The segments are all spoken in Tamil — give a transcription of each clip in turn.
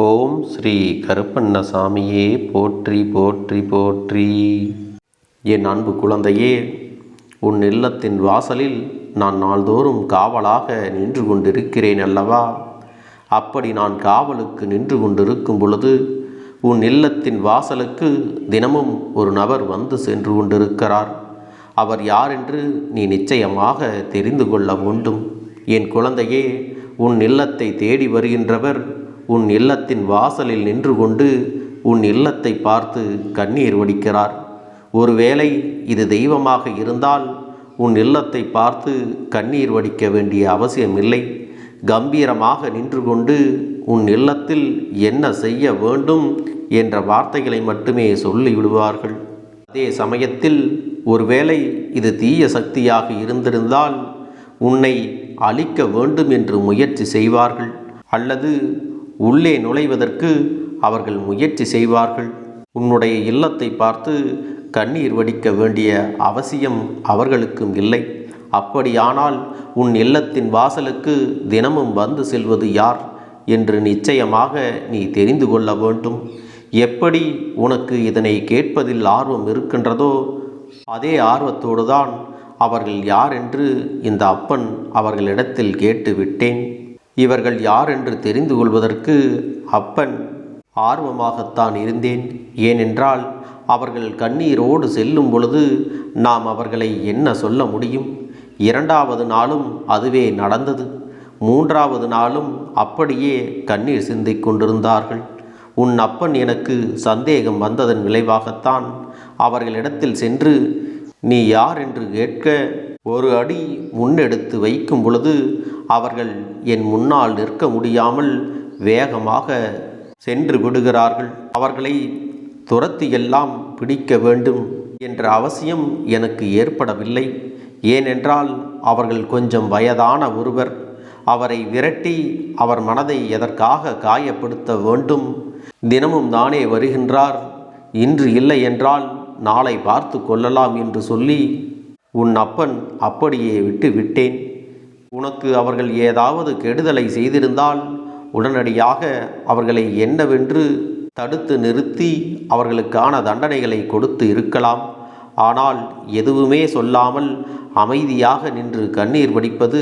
ஓம் ஸ்ரீ கருப்பண்ணசாமியே போற்றி போற்றி போற்றி. என் அன்பு குழந்தையே உன் இல்லத்தின் வாசலில் நான் நாள்தோறும் காவலாக நின்று கொண்டிருக்கிறேன் அல்லவா? அப்படி நான் காவலுக்கு நின்று கொண்டிருக்கும் பொழுது உன் இல்லத்தின் வாசலுக்கு தினமும் ஒரு நபர் வந்து சென்று கொண்டிருக்கிறார். அவர் யார் என்று நீ நிச்சயமாக தெரிந்து கொள்ள வேண்டும். என் குழந்தையே உன் இல்லத்தை தேடி வருகின்றவர் உன் இல்லத்தின் வாசலில் நின்று கொண்டு உன் இல்லத்தை பார்த்து கண்ணீர் வடிக்கிறார். ஒருவேளை இது தெய்வமாக இருந்தால் உன் இல்லத்தை பார்த்து கண்ணீர் வடிக்க வேண்டிய அவசியமில்லை. கம்பீரமாக நின்று கொண்டு உன் இல்லத்தில் என்ன செய்ய வேண்டும் என்ற வார்த்தைகளை மட்டுமே சொல்லிவிடுவார்கள். அதே சமயத்தில் ஒருவேளை இது தீய சக்தியாக இருந்திருந்தால் உன்னை அழிக்க வேண்டும் என்று முயற்சி செய்வார்கள். அல்லது உள்ளே நுழைவதற்கு அவர்கள் முயற்சி செய்வார்கள். உன்னுடைய இல்லத்தை பார்த்து கண்ணீர் வடிக்க வேண்டிய அவசியம் அவர்களுக்கும் இல்லை. அப்படியானால் உன் இல்லத்தின் வாசலுக்கு தினமும் வந்து செல்வது யார் என்று நிச்சயமாக நீ தெரிந்து கொள்ள வேண்டும். எப்படி உனக்கு இதனை கேட்பதில் ஆர்வம் இருக்கின்றதோ அதே ஆர்வத்தோடு தான் அவர்கள் யார் என்று இந்த அப்பன் அவர்களிடத்தில் கேட்டுவிட்டேன் இவர்கள் யார் என்று தெரிந்து கொள்வதற்கு அப்பன் ஆர்வமாகத்தான் இருந்தேன். ஏனென்றால் அவர்கள் கண்ணீரோடு செல்லும் பொழுது நாம் அவர்களை என்ன சொல்ல முடியும்? இரண்டாவது நாளும் அதுவே நடந்தது. மூன்றாவது நாளும் அப்படியே கண்ணீர் சிந்திக் கொண்டிருந்தார்கள். உன் அப்பன் எனக்கு சந்தேகம் வந்ததன் விளைவாகத்தான் அவர்களிடத்தில் சென்று நீ யார் என்று கேட்க? ஒரு அடி முன்னெடுத்து வைக்கும் பொழுது அவர்கள் என் முன்னால் நிற்க முடியாமல் வேகமாக சென்று விடுகிறார்கள். அவர்களை துரத்தி எல்லாம் பிடிக்க வேண்டும் என்ற அவசியம் எனக்கு ஏற்படவில்லை. ஏனென்றால் அவர்கள் கொஞ்சம் வயதான ஒருவர். அவரை விரட்டி அவர் மனதை எதற்காக காயப்படுத்த வேண்டும்? தினமும் தானே வருகின்றார். இன்று இல்லை என்றால் நாளை பார்த்து கொள்ளலாம் என்று சொல்லி உன் அப்பன் அப்படியே விட்டு விட்டேன். உனக்கு அவர்கள் ஏதாவது கெடுதலை செய்திருந்தால் உடனடியாக அவர்களை என்னவென்று தடுத்து நிறுத்தி அவர்களுக்கான தண்டனைகளை கொடுத்து இருக்கலாம். ஆனால் எதுவுமே சொல்லாமல் அமைதியாக நின்று கண்ணீர் வடிப்பது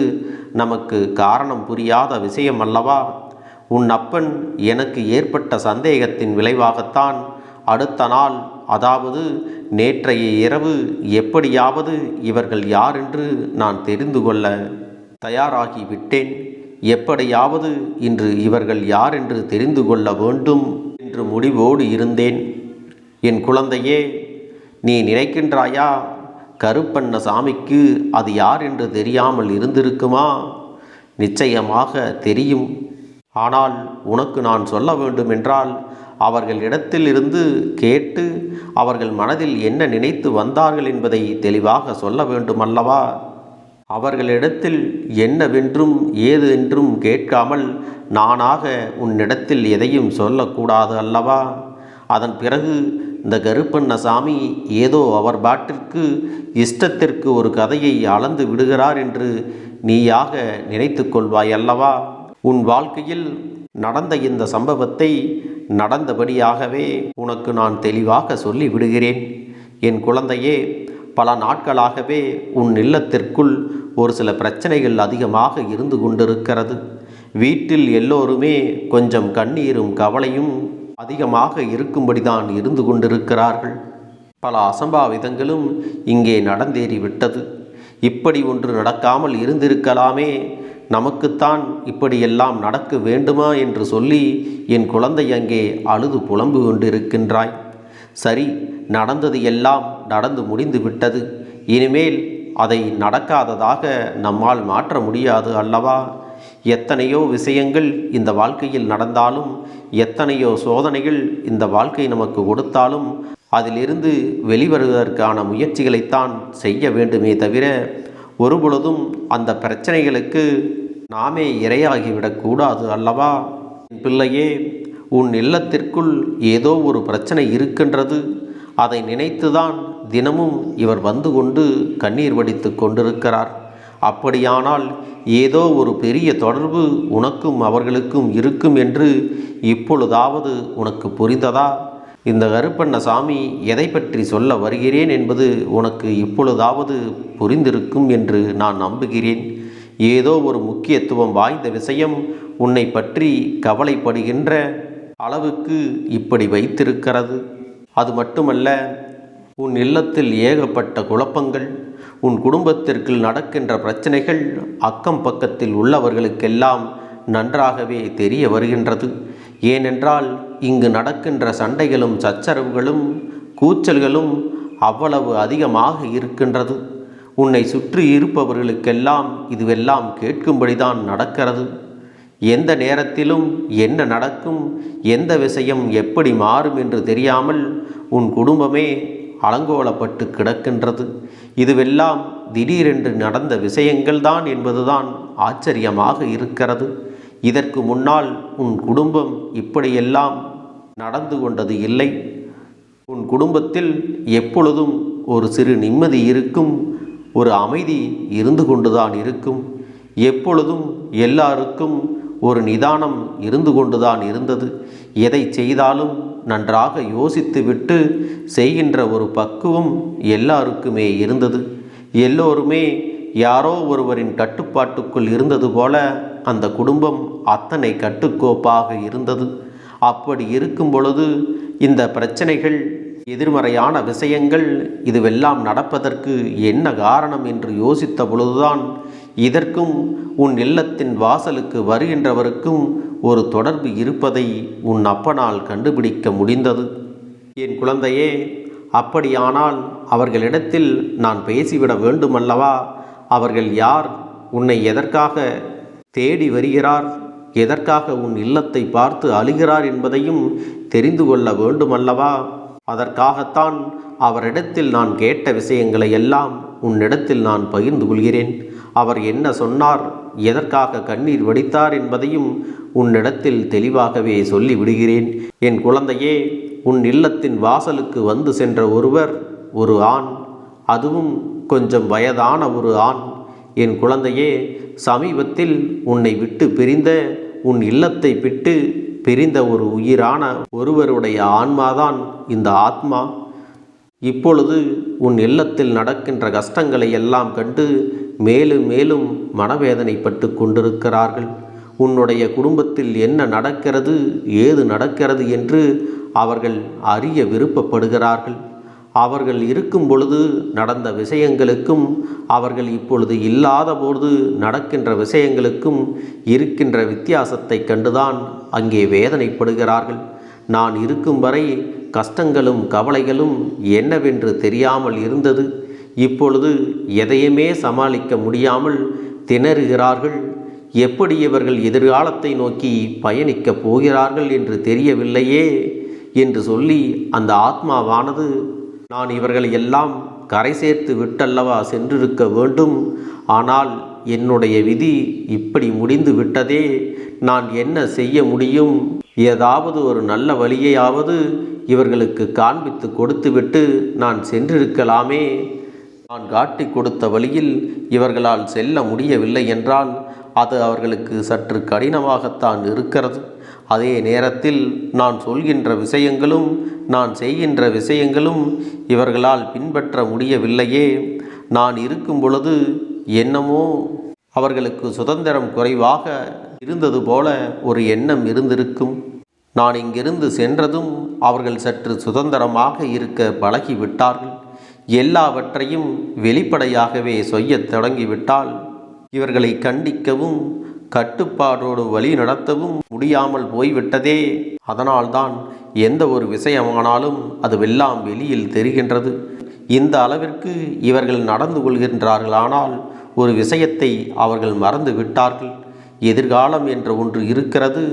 நமக்கு காரணம் புரியாத விஷயம் அல்லவா? உன் அப்பன் எனக்கு ஏற்பட்ட சந்தேகத்தின் விளைவாகத்தான் அடுத்த நாள் அதாவது நேற்றைய இரவு எப்படியாவது இவர்கள் யார் என்று நான் தெரிந்து கொள்ள தயாராகி விட்டேன். எப்படியாவது இன்று இவர்கள் யார் என்று தெரிந்து கொள்ள வேண்டும் என்று முடிவோடு இருந்தேன். என் குழந்தையே நீ நினைக்கின்றாயா? கருப்பண்ண சாமிக்கு அது யார் என்று தெரியாமல் இருந்திருக்குமா? நிச்சயமாக தெரியும். ஆனால் உனக்கு நான் சொல்ல வேண்டுமென்றால் அவர்கள் இருந்து கேட்டு அவர்கள் மனதில் என்ன நினைத்து வந்தார்கள் என்பதை தெளிவாக சொல்ல வேண்டுமல்லவா? அவர்களிடத்தில் என்னவென்றும் ஏது என்றும் கேட்காமல் நானாக உன்னிடத்தில் எதையும் சொல்லக்கூடாது அல்லவா? அதன் பிறகு இந்த கருப்பண்ணசாமி ஏதோ அவர் பாட்டிற்கு இஷ்டத்திற்கு ஒரு கதையை அளந்து விடுகிறார் என்று நீயாக நினைத்து கொள்வாய் அல்லவா? உன் வாழ்க்கையில் நடந்த இந்த சம்பவத்தை நடந்தபடியாகவே உனக்கு நான் தெளிவாக சொல்லி விடுகிறேன் என் குழந்தையே பல நாட்களாகவே உன் இல்லத்திற்குள் ஒரு சில பிரச்சனைகள் அதிகமாக இருந்து கொண்டிருக்கிறது. வீட்டில் எல்லோருமே கொஞ்சம் கண்ணீரும் கவலையும் அதிகமாக இருக்கும்படிதான் இருந்து கொண்டிருக்கிறார்கள். பல அசம்பாவிதங்களும் இங்கே நடந்தேறிவிட்டது இப்படி ஒன்று நடக்காமல் இருந்திருக்கலாமே. நமக்குத்தான் இப்படியெல்லாம் நடக்க வேண்டுமா என்று சொல்லி என் குழந்தை அங்கே அழுது புலம்பு கொண்டிருக்கின்றாய். சரி நடந்தது எல்லாம் நடந்து முடிந்து விட்டது. இனிமேல் அதை நடக்காததாக நம்மால் மாற்ற முடியாது அல்லவா? எத்தனையோ விஷயங்கள் இந்த வாழ்க்கையில் நடந்தாலும் எத்தனையோ சோதனைகள் இந்த வாழ்க்கை நமக்கு கொடுத்தாலும் அதிலிருந்து வெளிவருவதற்கான முயற்சிகளைத்தான் செய்ய வேண்டுமே தவிர ஒருபொழுதும் அந்த பிரச்சனைகளுக்கு நாமே இரையாகிவிடக்கூடாது அல்லவா? பிள்ளையே உன் இல்லத்திற்குள் ஏதோ ஒரு பிரச்சனை இருக்கின்றது. அதை நினைத்துதான் தினமும் இவர் வந்து கொண்டு கண்ணீர் வடித்து கொண்டிருக்கிறார். அப்படியானால் ஏதோ ஒரு பெரிய தொடர்பு உனக்கும் அவர்களுக்கும் இருக்கும் என்று இப்பொழுதாவது உனக்கு புரிந்ததா? இந்த கருப்பண்ணசாமி எதை பற்றி சொல்ல வருகிறேன் என்பது உனக்கு இப்பொழுதாவது புரிந்திருக்கும் என்று நான் நம்புகிறேன். ஏதோ ஒரு முக்கியத்துவம் வாய்ந்த விஷயம் உன்னை பற்றி கவலைப்படுகின்ற அளவுக்கு இப்படி வைத்திருக்கிறது. அது மட்டுமல்ல உன் இல்லத்தில் ஏகப்பட்ட குழப்பங்கள் உன் குடும்பத்திற்குள் நடக்கின்ற பிரச்சனைகள் அக்கம் பக்கத்தில் உள்ளவர்களுக்கெல்லாம் நன்றாகவே தெரிய வருகின்றது. ஏனென்றால் இங்கு நடக்கின்ற சண்டைகளும் சச்சரவுகளும் கூச்சல்களும் அவ்வளவு அதிகமாக இருக்கின்றது. உன்னை சுற்றி இருப்பவர்களுக்கெல்லாம் இதுவெல்லாம் கேட்கும்படிதான் நடக்கிறது. எந்த நேரத்திலும் என்ன நடக்கும் எந்த விஷயம் எப்படி மாறும் என்று தெரியாமல் உன் குடும்பமே அலங்கோலப்பட்டு கிடக்கின்றது. இதுவெல்லாம் திடீரென்று நடந்த விஷயங்கள்தான் என்பதுதான் ஆச்சரியமாக இருக்கிறது. இதற்கு முன்னால் உன் குடும்பம் இப்படியெல்லாம் நடந்து கொண்டது இல்லை. உன் குடும்பத்தில் எப்பொழுதும் ஒரு சிறு நிம்மதி இருக்கும் ஒரு அமைதி இருந்து கொண்டுதான் இருக்கும். எப்பொழுதும் எல்லாருக்கும் ஒரு நிதானம் இருந்து கொண்டுதான் இருந்தது. எதை செய்தாலும் நன்றாக யோசித்துவிட்டு செய்கின்ற ஒரு பக்குவம் எல்லாருக்குமே இருந்தது. எல்லோருமே யாரோ ஒருவரின் கட்டுப்பாட்டுக்குள் இருந்தது போல அந்த குடும்பம் அத்தனை கட்டுக்கோப்பாக இருந்தது. அப்படி இருக்கும் பொழுது இந்த பிரச்சனைகள் எதிர்மறையான விஷயங்கள் இதுவெல்லாம் நடப்பதற்கு என்ன காரணம் என்று யோசித்த பொழுதுதான் இதற்கும் உன் இல்லத்தின் வாசலுக்கு வருகின்றவருக்கும் ஒரு தொடர்பு இருப்பதை உன் அப்பனால் கண்டுபிடிக்க முடிந்தது. என் குழந்தையே அப்படியானால் அவர்களிடத்தில் நான் பேசிவிட வேண்டுமல்லவா? அவர்கள் யார்? உன்னை எதற்காக தேடி வருகிறார்? எதற்காக உன் இல்லத்தை பார்த்து அழுகிறார் என்பதையும் தெரிந்து கொள்ள வேண்டுமல்லவா? அதற்காகத்தான் அவரிடத்தில் நான் கேட்ட விஷயங்களை எல்லாம் உன்னிடத்தில் நான் பகிர்ந்து கொள்கிறேன். அவர் என்ன சொன்னார்? எதற்காக கண்ணீர் வடித்தார் என்பதையும் உன்னிடத்தில் தெளிவாகவே சொல்லி விடுகிறேன் என் குழந்தையே உன் இல்லத்தின் வாசலுக்கு வந்து சென்ற ஒருவர் ஒரு ஆண். அதுவும் கொஞ்சம் வயதான ஒரு ஆண். என் குழந்தையே சமீபத்தில் உன்னை விட்டு பிரிந்த உன் இல்லத்தை விட்டு பிரிந்த ஒரு உயிரான ஒருவருடைய ஆன்மாதான் இந்த ஆத்மா. இப்பொழுது உன் இல்லத்தில் நடக்கின்ற கஷ்டங்களை எல்லாம் கண்டு மேலும் மேலும் மனவேதனைப்பட்டு கொண்டிருக்கிறார்கள். உன்னுடைய குடும்பத்தில் என்ன நடக்கிறது ஏது நடக்கிறது என்று அவர்கள் அறிய விருப்பப்படுகிறார்கள். அவர்கள் இருக்கும் பொழுது நடந்த விஷயங்களுக்கும் அவர்கள் இப்பொழுது இல்லாத பொழுது நடக்கின்ற விஷயங்களுக்கும் இருக்கின்ற வித்தியாசத்தை கண்டுதான் அங்கே வேதனைப்படுகிறார்கள். நான் இருக்கும் வரை கஷ்டங்களும் கவலைகளும் என்னவென்று தெரியாமல் இருந்தது. இப்பொழுது எதையுமே சமாளிக்க முடியாமல் திணறுகிறார்கள். எப்படி இவர்கள் எதிர்காலத்தை நோக்கி பயணிக்கப் போகிறார்கள் என்று தெரியவில்லையே என்று சொல்லி அந்த ஆத்மாவானது நான் இவர்களை எல்லாம் கரை சேர்த்து விட்டல்லவா சென்றிருக்க வேண்டும். ஆனால் என்னுடைய விதி இப்படி முடிந்து விட்டதே. நான் என்ன செய்ய முடியும்? ஏதாவது ஒரு நல்ல வழியையாவது இவர்களுக்கு காண்பித்து கொடுத்துவிட்டு நான் சென்றிருக்கலாமே. நான் காட்டி கொடுத்த வழியில் இவர்களால் செல்ல முடியவில்லை என்றால் அது அவர்களுக்கு சற்று கடினமாகத்தான் இருக்கிறது. அதே நேரத்தில் நான் சொல்கின்ற விஷயங்களும் நான் செய்கின்ற விஷயங்களும் இவர்களால் பின்பற்ற முடியவில்லையே. நான் இருக்கும் பொழுது என்னமோ அவர்களுக்கு சுதந்திரம் குறைவாக இருந்தது போல ஒரு எண்ணம் இருந்திருக்கும். நான் இங்கிருந்து சென்றதும் அவர்கள் சற்று சுதந்திரமாக இருக்க பழகிவிட்டார்கள். எல்லாவற்றையும் வெளிப்படையாகவே செய்யத் தொடங்கிவிட்டால் இவர்களை கண்டிக்கவும் கட்டுப்பாடோடு வழி நடத்தவும் முடியாமல் போய்விட்டதே. அதனால்தான் எந்த ஒரு விஷயமானாலும் அதுவெல்லாம் வெளியில் தெரிகின்றது. இந்த அளவிற்கு இவர்கள் நடந்து கொள்கின்றார்களானால் ஒரு விஷயத்தை அவர்கள் மறந்து விட்டார்கள் எதிர்காலம் என்ற ஒன்று இருக்கிறது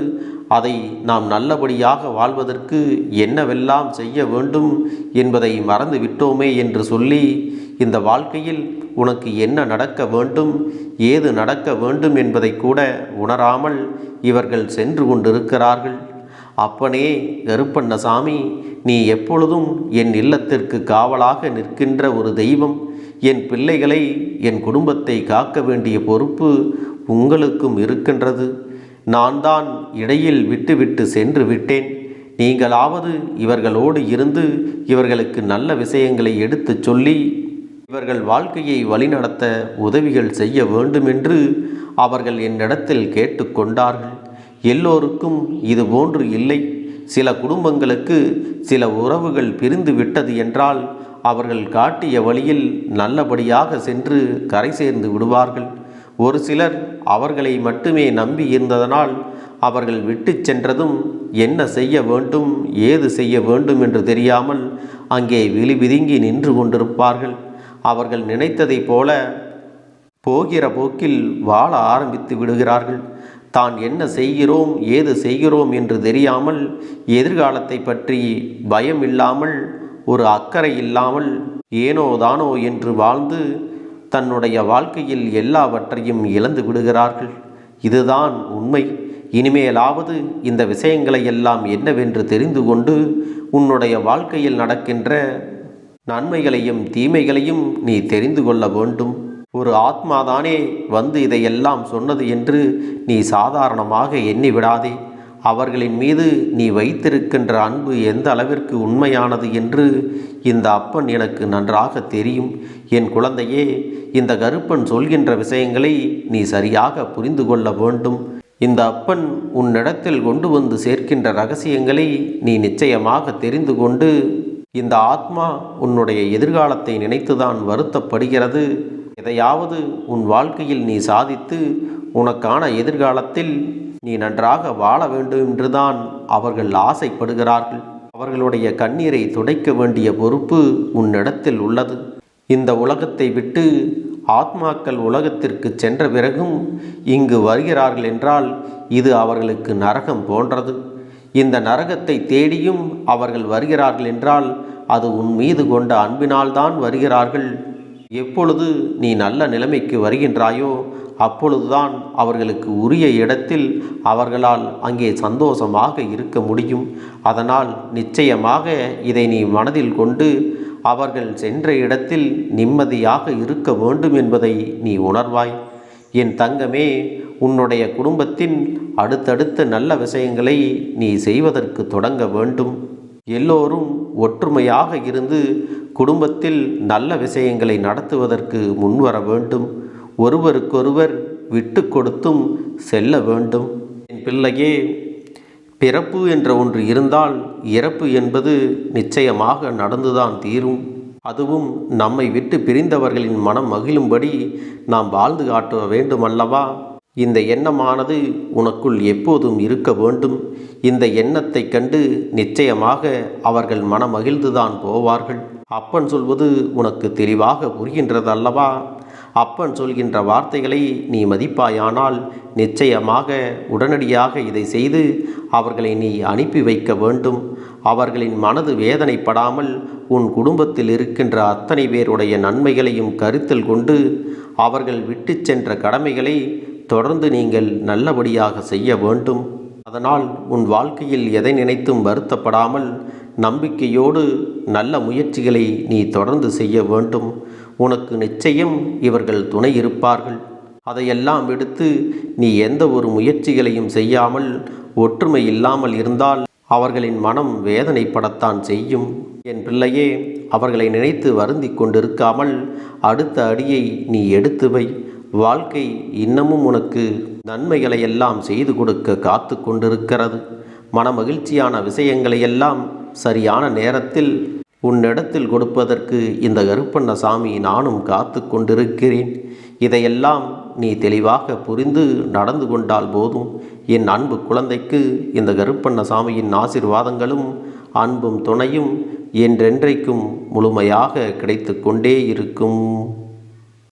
அதை நாம் நல்லபடியாக வாழ்வதற்கு என்னவெல்லாம் செய்ய வேண்டும் என்பதை மறந்து விட்டோமே என்று சொல்லி இந்த வாழ்க்கையில் உனக்கு என்ன நடக்க வேண்டும் ஏது நடக்க வேண்டும் என்பதை கூட உணராமல் இவர்கள் சென்று கொண்டிருக்கிறார்கள். அப்பனே கருப்பண்ணசாமி நீ எப்பொழுதும் என் இல்லத்திற்கு காவலாக நிற்கின்ற ஒரு தெய்வம். என் பிள்ளைகளை என் குடும்பத்தை காக்க வேண்டிய பொறுப்பு உங்களுக்கும் இருக்கின்றது. நான் தான் இடையில் விட்டுவிட்டு சென்று விட்டேன். நீங்களாவது இவர்களோடு இருந்து இவர்களுக்கு நல்ல விஷயங்களை எடுத்துச் சொல்லி இவர்கள் வாழ்க்கையை வழிநடத்த உதவிகள் செய்ய வேண்டுமென்று அவர்கள் என்னிடத்தில் கேட்டுக்கொண்டார்கள் எல்லோருக்கும் இது போன்று இல்லை. சில குடும்பங்களுக்கு சில உறவுகள் பிரிந்து விட்டது என்றால் அவர்கள் காட்டிய வழியில் நல்லபடியாக சென்று கரை சேர்ந்து விடுவார்கள். ஒரு சிலர் அவர்களை மட்டுமே நம்பி இருந்ததனால் அவர்கள் விட்டு சென்றதும் என்ன செய்ய வேண்டும் ஏது செய்ய வேண்டும் என்று தெரியாமல் அங்கே விழி விதுங்கி நின்று கொண்டிருப்பார்கள். அவர்கள் நினைத்ததைப் போல போகிற போக்கில் வாழ ஆரம்பித்து விடுகிறார்கள். தான் என்ன செய்கிறோம் ஏது செய்கிறோம் என்று தெரியாமல் எதிர்காலத்தை பற்றி பயம் இல்லாமல் ஒரு அக்கறை இல்லாமல் ஏனோ தானோ என்று வாழ்ந்து தன்னுடைய வாழ்க்கையில் எல்லாவற்றையும் இழந்து விடுகிறார்கள். இதுதான் உண்மை. இனிமேலாவது இந்த விஷயங்களை எல்லாம் என்னவென்று தெரிந்து கொண்டு உன்னுடைய வாழ்க்கையில் நடக்கின்ற நன்மைகளையும் தீமைகளையும் நீ தெரிந்து கொள்ள வேண்டும். ஒரு ஆத்மாதானே வந்து இதையெல்லாம் சொன்னது என்று நீ சாதாரணமாக எண்ணி விடாதே. அவர்களின் மீது நீ வைத்திருக்கின்ற அன்பு எந்த அளவிற்கு உண்மையானது என்று இந்த அப்பன் எனக்கு நன்றாக தெரியும். என் குழந்தையே இந்த கருப்பன் சொல்கின்ற விஷயங்களை நீ சரியாக புரிந்து கொள்ள வேண்டும். இந்த அப்பன் உன்னிடத்தில் கொண்டு வந்து சேர்க்கின்ற ரகசியங்களை நீ நிச்சயமாக தெரிந்து கொண்டு இந்த ஆத்மா உன்னுடைய எதிர்காலத்தை நினைத்துதான் வருத்தப்படுகிறது. எதையாவது உன் வாழ்க்கையில் நீ சாதித்து உனக்கான எதிர்காலத்தில் நீ நன்றாக வாழ வேண்டும் என்றுதான் அவர்கள் ஆசைப்படுகிறார்கள். அவர்களுடைய கண்ணீரை துடைக்க வேண்டிய பொறுப்பு உன்னிடத்தில் உள்ளது. இந்த உலகத்தை விட்டு ஆத்மாக்கள் உலகத்திற்கு சென்ற பிறகும் இங்கு வருகிறார்கள் என்றால் இது அவர்களுக்கு நரகம் போன்றது. இந்த நரகத்தை தேடியும் அவர்கள் வருகிறார்கள் என்றால் அது உன் மீது கொண்ட அன்பினால்தான் வருகிறார்கள். எப்பொழுது நீ நல்ல நிலைமைக்கு வருகின்றாயோ அப்பொழுதுதான் அவர்களுக்கு உரிய இடத்தில் அவர்களால் அங்கே சந்தோஷமாக இருக்க முடியும். அதனால் நிச்சயமாக இதை நீ மனதில் கொண்டு அவர்கள் சென்ற இடத்தில் நிம்மதியாக இருக்க வேண்டும் என்பதை நீ உணர்வாய். என் தங்கமே உன்னுடைய குடும்பத்தின் அடுத்தடுத்த நல்ல விஷயங்களை நீ செய்வதற்கு தொடங்க வேண்டும். எல்லோரும் ஒற்றுமையாக இருந்து குடும்பத்தில் நல்ல விஷயங்களை நடத்துவதற்கு முன்வர வேண்டும். ஒருவருக்கொருவர் விட்டு கொடுத்தும் செல்ல வேண்டும். என் பிள்ளையே பிறப்பு என்ற ஒன்று இருந்தால் இறப்பு என்பது நிச்சயமாக நடந்துதான் தீரும். அதுவும் நம்மை விட்டு பிரிந்தவர்களின் மனம் மகிழும்படி நாம் வாழ்ந்து காட்ட வேண்டுமல்லவா? இந்த எண்ணமானது உனக்குள் எப்போதும் இருக்க வேண்டும். இந்த எண்ணத்தை கண்டு நிச்சயமாக அவர்கள் மனமகிழ்ந்துதான் போவார்கள். அப்பன் சொல்வது உனக்கு தெளிவாக புரிகின்றது அல்லவா அப்பன் சொல்கின்ற வார்த்தைகளை நீ மதிப்பாயானால் நிச்சயமாக உடனடியாக இதை செய்து அவர்களை நீ அனுப்பி வைக்க வேண்டும். அவர்களின் மனது வேதனைப்படாமல் உன் குடும்பத்தில் இருக்கின்ற அத்தனை பேருடைய நன்மைகளையும் கருத்தில் கொண்டு அவர்கள் விட்டு சென்ற கடமைகளை தொடர்ந்து நீங்கள் நல்லபடியாக செய்ய வேண்டும். அதனால் உன் வாழ்க்கையில் எதை நினைத்தும் வருத்தப்படாமல் நம்பிக்கையோடு நல்ல முயற்சிகளை நீ தொடர்ந்து செய்ய வேண்டும். உனக்கு நிச்சயம் இவர்கள் துணை இருப்பார்கள். அதையெல்லாம் விடுத்து நீ எந்த ஒரு முயற்சிகளையும் செய்யாமல் ஒற்றுமை இல்லாமல் இருந்தால் அவர்களின் மனம் வேதனைப்படத்தான் செய்யும். என் பிள்ளையே அவர்களை நினைத்து வருந்தி கொண்டிருக்காமல் அடுத்த அடியை நீ எடுத்து வை. வாழ்க்கை இன்னமும் உனக்கு நன்மைகளை எல்லாம் செய்து கொடுக்க காத்து கொண்டிருக்கிறது. மனமகிழ்ச்சியான விஷயங்களை எல்லாம் சரியான நேரத்தில் உன்னிடத்தில் கொடுப்பதற்கு இந்த கருப்பண்ண சாமி நானும் காத்து கொண்டிருக்கிறேன். இதையெல்லாம் நீ தெளிவாக புரிந்து நடந்து கொண்டால் போதும். என் அன்பு குழந்தைக்கு இந்த கருப்பண்ண சாமியின் ஆசிர்வாதங்களும் அன்பும் துணையும் என்றென்றைக்கும் முழுமையாக கிடைத்து கொண்டே இருக்கும்.